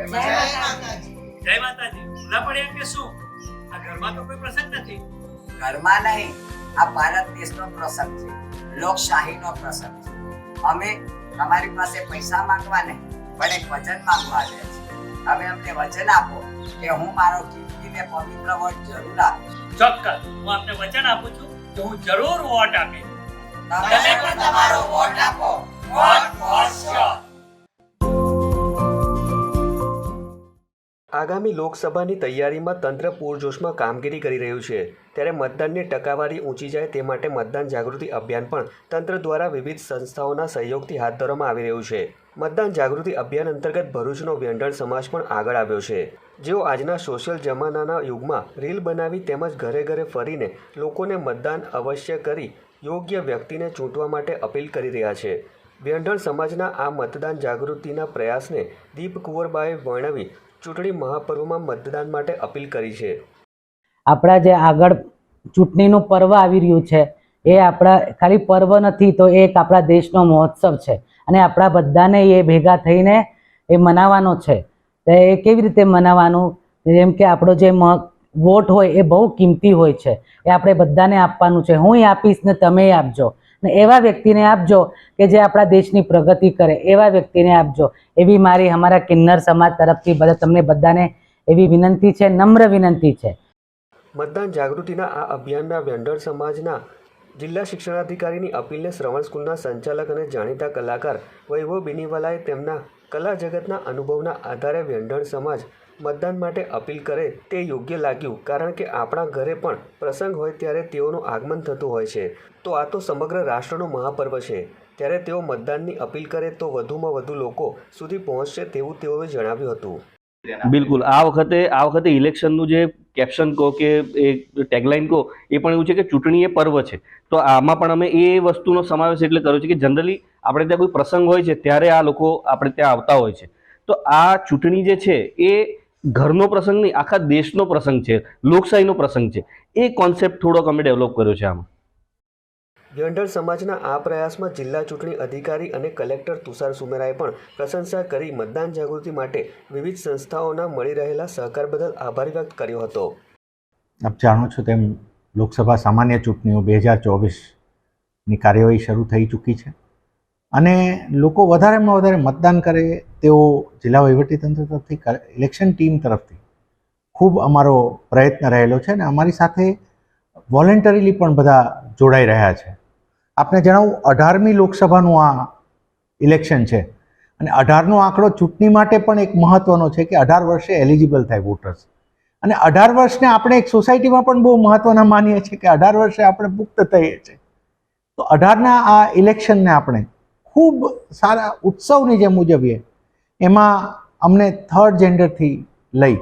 જય માતાજી. ભૂલા પડ્યા કે શું? આ ઘરમાં તો કોઈ પ્રસંગ નથી. ઘરમાં નહીં આ ભારત દેશનો પ્રસંગ છે. લોકશાહીનો પ્રસંગ છે. અમે તમારી પાસે પૈસા માંગવા નહીં પણ એક વચન માંગવા આવ્યા અમને વચન આપો કે હું મારો કિંમતી ને પવિત્ર વોટ જરૂર આપીશ ચોક્કસ. હું આપને વચન આપું છું કે હું જરૂર વોટ આપીશ. તમે પણ તમારો આગામી લોકસભાની તૈયારીમાં તંત્ર પૂરજોશમાં કામગીરી કરી રહ્યું છે. ત્યારે મતદાનની ટકાવારી ઊંચી જાય તે માટે મતદાન જાગૃતિ અભિયાન પણ તંત્ર દ્વારા વિવિધ સંસ્થાઓના સહયોગથી હાથ ધરવામાં આવી રહ્યું છે. મતદાન જાગૃતિ અભિયાન અંતર્ગત ભરૂચનો વ્યંઢળ સમાજ પણ આગળ આવ્યો છે. જેઓ આજના સોશિયલ જમાનાના યુગમાં રીલ બનાવી તેમજ ઘરે ઘરે ફરીને લોકોને મતદાન અવશ્ય કરી યોગ્ય વ્યક્તિને ચૂંટવા માટે અપીલ કરી રહ્યા છે. વ્યંઢળ સમાજના આ મતદાન જાગૃતિના પ્રયાસને દીપ કુંવરબાએ વર્ણવી ચૂંટણી મહાપર્વમાં મતદાન માટે અપીલ કરી છે. આપણા જે આગળ ચૂંટણીનું પર્વ આવી રહ્યું છે, એ આપણા ખાલી પર્વ નથી, તો એક આપણા દેશનો મહોત્સવ છે. અને આપણા બધાને એ ભેગા થઈને એ મનાવવાનો છે. તો એ કેવી રીતે મનાવવાનું? જેમ કે આપણો જે વોટ હોય એ બહુ કિંમતી હોય છે. એ આપણે બધાને આપવાનું છે. હું આપીશ ને તમે આપજો. ને એવા વ્યક્તિને આપજો કે જે આપણા દેશની પ્રગતિ કરે. એવા વ્યક્તિને આપજો. એવી મારી અમારા કિન્નર સમાજ તરફથી બધા તમને બધાને એવી વિનંતી છે, નમ્ર વિનંતી છે. મતદાન જાગૃતિના આ અભિયાનના વેન્ડર સમાજના જિલ્લા શિક્ષણાધિકારીની અપીલને શ્રવણ સ્કૂલના સંચાલક અને જાણીતા કલાકાર વૈભવ બિનીવાલાએ તેમના કલા જગતના અનુભવના આધારે વ્યંઢળ સમાજ મતદાન માટે અપીલ કરે તે યોગ્ય લાગ્યું. કારણ કે આપણા ઘરે પણ પ્રસંગ હોય ત્યારે તેઓનું આગમન થતું હોય છે. તો આ તો સમગ્ર રાષ્ટ્રનું મહાપર્વ છે. ત્યારે તેઓ મતદાનની અપીલ કરે તો વધુમાં વધુ લોકો સુધી પહોંચશે તેવું તેઓએ જણાવ્યું હતું. બિલકુલ. આ વખતે આ વખતે ઇલેક્શનનું જે કેપ્શન કહો કે એ ટેગલાઇન કહો, એ પણ એવું છે કે ચૂંટણી એ પર્વ છે. તો આમાં પણ અમે એ વસ્તુનો સમાવેશ એટલે કર્યો છે કે જનરલી આપણે ત્યાં કોઈ પ્રસંગ હોય છે ત્યારે આ લોકો આપણે ત્યાં આવતા હોય છે. તો આ ચૂંટણી જે છે એ ઘરનો પ્રસંગ નહીં આખા દેશનો પ્રસંગ છે લોકશાહીનો પ્રસંગ છે. એ કોન્સેપ્ટ થોડોક અમે ડેવલપ કર્યો છે આમાં. વ્યંઢળ સમાજના આ પ્રયાસમાં જિલ્લા ચૂંટણી અધિકારી અને કલેક્ટર તુષાર સુમેરાએ પણ પ્રશંસા કરી મતદાન જાગૃતિ માટે વિવિધ સંસ્થાઓના મળી રહેલા સહકાર બદલ આભાર વ્યક્ત કર્યો હતો. આપ જાણો છો તેમ લોકસભા સામાન્ય ચૂંટણીઓ બે હજાર ચોવીસની કાર્યવાહી શરૂ થઈ ચૂકી છે. અને લોકો વધારેમાં વધારે મતદાન કરે તેવો જિલ્લા વહીવટીતંત્ર તરફથી ઇલેક્શન ટીમ તરફથી ખૂબ અમારો પ્રયત્ન રહેલો છે અને અમારી સાથે વોલેન્ટરીલી પણ બધા જોડાઈ રહ્યા છે. આપને જણાવું, અઢારમી લોકસભાનું આ ઇલેક્શન છે અને અઢારનો આંકડો ચૂંટણી માટે પણ એક મહત્ત્વનો છે કે અઢાર વર્ષે એલિજિબલ થાય વોટર્સ અને અઢાર વર્ષને આપણે એક સોસાયટીમાં પણ બહુ મહત્વના માનીએ છીએ કે અઢાર વર્ષે આપણે પુખ્ત થઈએ છીએ. તો અઢારના આ ઇલેક્શનને આપણે ખૂબ સારા ઉત્સવની જેમ ઉજવીએ એમાં અમને થર્ડ જેન્ડરથી લઈ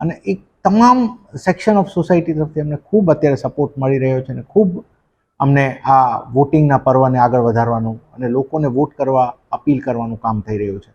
અને એક તમામ સેક્શન ઓફ સોસાયટી તરફથી અમને ખૂબ અત્યારે સપોર્ટ મળી રહ્યો છે અને ખૂબ અમને આ વોટિંગના પર્વને આગળ વધારવાનું અને લોકોને વોટ કરવા અપીલ કરવાનું કામ થઈ રહ્યું છે.